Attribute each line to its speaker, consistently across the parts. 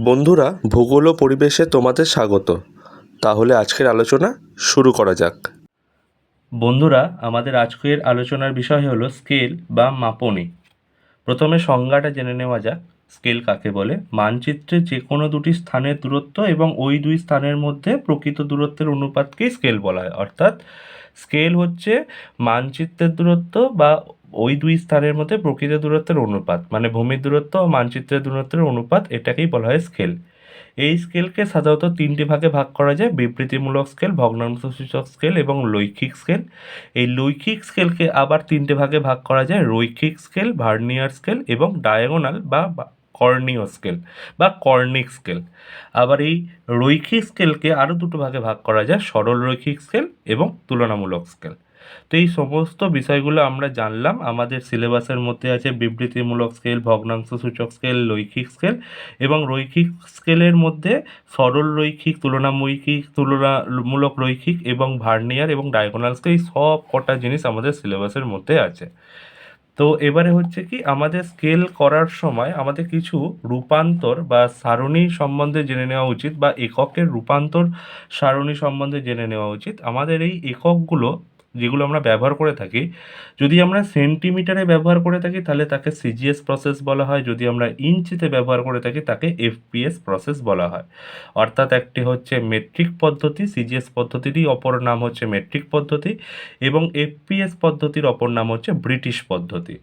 Speaker 1: বন্ধুরা, ভূগোল ও পরিবেশে তোমাদের স্বাগত। তাহলে আজকের আলোচনা শুরু করা যাক।
Speaker 2: বন্ধুরা, আমাদের আজকের আলোচনার বিষয় হলো স্কেল বা মাপনি। প্রথমে সংজ্ঞাটা জেনে নেওয়া যাক, স্কেল কাকে বলে? মানচিত্রে যে কোনো দুটি স্থানের দূরত্ব এবং ওই দুই স্থানের মধ্যে প্রকৃত দূরত্বের অনুপাতকেই স্কেল বলা হয়। অর্থাৎ, স্কেল হচ্ছে মানচিত্রের দূরত্ব বা ওই দুই স্থানের মধ্যে প্রকৃত দূরত্বের অনুপাত মানে ভূমির দূরত্ব ও মানচিত্রের দূরত্বের অনুপাত এটাকেই বলা হয় স্কেল। এই স্কেলকে সাধারণত তিনটি ভাগে ভাগ করা যায়, বিবৃতিমূলক স্কেল ভগ্নাংশসূচক স্কেল এবং লৈখিক স্কেল। এই লৈখিক স্কেলকে আবার তিনটে ভাগে ভাগ করা যায়, রৈখিক স্কেল, ভার্নিয়ার স্কেল এবং ডায়াগোনাল বা কর্নীয় স্কেল বা কর্নিক স্কেল। আবার এই রৈখিক স্কেলকে আরও দুটো ভাগে ভাগ করা যায় সরল রৈখিক স্কেল এবং তুলনামূলক স্কেল। তো এই সমস্ত বিষয়গুলো আমরা জানলাম। আমাদের সিলেবাসের মধ্যে আছে বিবৃতিমূলক স্কেল ভগ্নাংশ সূচক স্কেল লৈখিক স্কেল এবং রৈখিক স্কেলের মধ্যে সরল রৈখিক তুলনামূলক তুলনামূলক রৈখিক এবং ভার্নিয়ার এবং ডায়াগোনাল স্কেল এই সব কটা জিনিস আমাদের সিলেবাসের মধ্যে আছে। তো এবারে হচ্ছে কি আমাদের স্কেল করার সময় আমাদের কিছু রূপান্তর বা সারণী সম্বন্ধে জেনে নেওয়া উচিত বা এককের রূপান্তর সারণী সম্বন্ধে জেনে নেওয়া উচিত। আমাদের এই এককগুলো যেগুলো আমরা ব্যবহার করে থাকি। যদি আমরা সেন্টিমিটারে ব্যবহার করে থাকি, তাহলে তাকে সিজিএস প্রসেস বলা হয়। যদি আমরা ইঞ্চিতে ব্যবহার করে থাকি, তাকে এফপিএস প্রসেস বলা হয়। অর্থাৎ একটি হচ্ছে মেট্রিক পদ্ধতি সিজিএস পদ্ধতিরই অপর নাম হচ্ছে মেট্রিক পদ্ধতি এবং এফপিএস পদ্ধতির অপর নাম হচ্ছে ব্রিটিশ পদ্ধতি।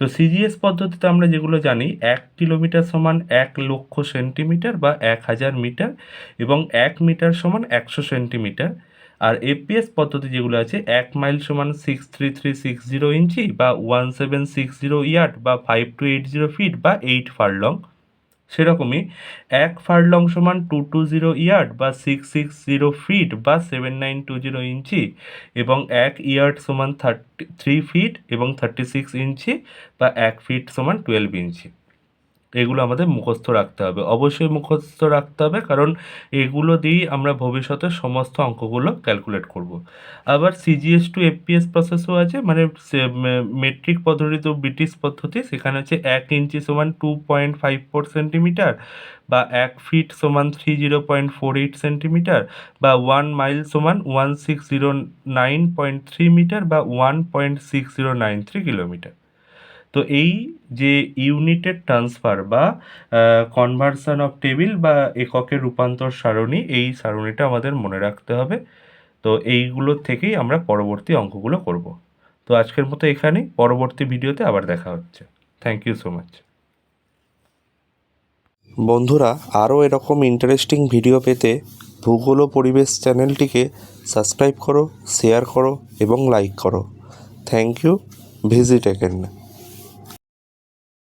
Speaker 2: তো সিজিএস পদ্ধতিতে আমরা যেগুলো জানি, এক কিলোমিটার সমান এক লক্ষ সেন্টিমিটার বা এক হাজার মিটার এবং এক মিটার সমান একশো সেন্টিমিটার। আর এপিএস পদ্ধতি যেগুলো আছে, এক মাইল সমান six three three six zero inch বা one seven six zero yard বা five two eight zero feet বা এইট ফারলং সেরকমই এক ফারলং সমান টু টু জিরো ইয়ার্ড বা সিক্স সিক্স জিরো ফিট বা seven nine two zero inch এবং এক ইয়ার্ড সমান থার্টি থ্রি ফিট এবং থার্টি সিক্স ইঞ্চি বা এক ফিট সমান টুয়েলভ ইঞ্চি। এগুলো আমাদের মুখস্থ রাখতে হবে অবশ্যই মুখস্থ রাখতে হবে কারণ এগুলো দিয়েই আমরা ভবিষ্যতে সমস্ত অঙ্কগুলো ক্যালকুলেট করব। আবার সিজিএস টু এফপিএস প্রসেসও আছে মানে মেট্রিক পদ্ধতি তো ব্রিটিশ পদ্ধতি, সেখানে হচ্ছে এক ইঞ্চি সমান two point five four centimetre বা এক ফিট সমান three zero point four eight centimetre বা ওয়ান মাইল সমান one six zero nine point three metre বা one point six zero nine three kilometre তো এই যে ইউনিটেড ট্রান্সফার বা কনভার্সন অফ টেবিল বা এককের রূপান্তর সারণী, এই সারণীটা আমাদের মনে রাখতে হবে। তো এইগুলোর থেকেই আমরা পরবর্তী অঙ্কগুলো করব। তো আজকের মতো এখানেই, পরবর্তী ভিডিওতে আবার দেখা হচ্ছে। থ্যাংক ইউ সো মাচ
Speaker 1: বন্ধুরা, আরও এরকম ইন্টারেস্টিং ভিডিও পেতে ভূগোল ও পরিবেশ চ্যানেলটিকে সাবস্ক্রাইব করো শেয়ার করো এবং লাইক করো। Thank you visit again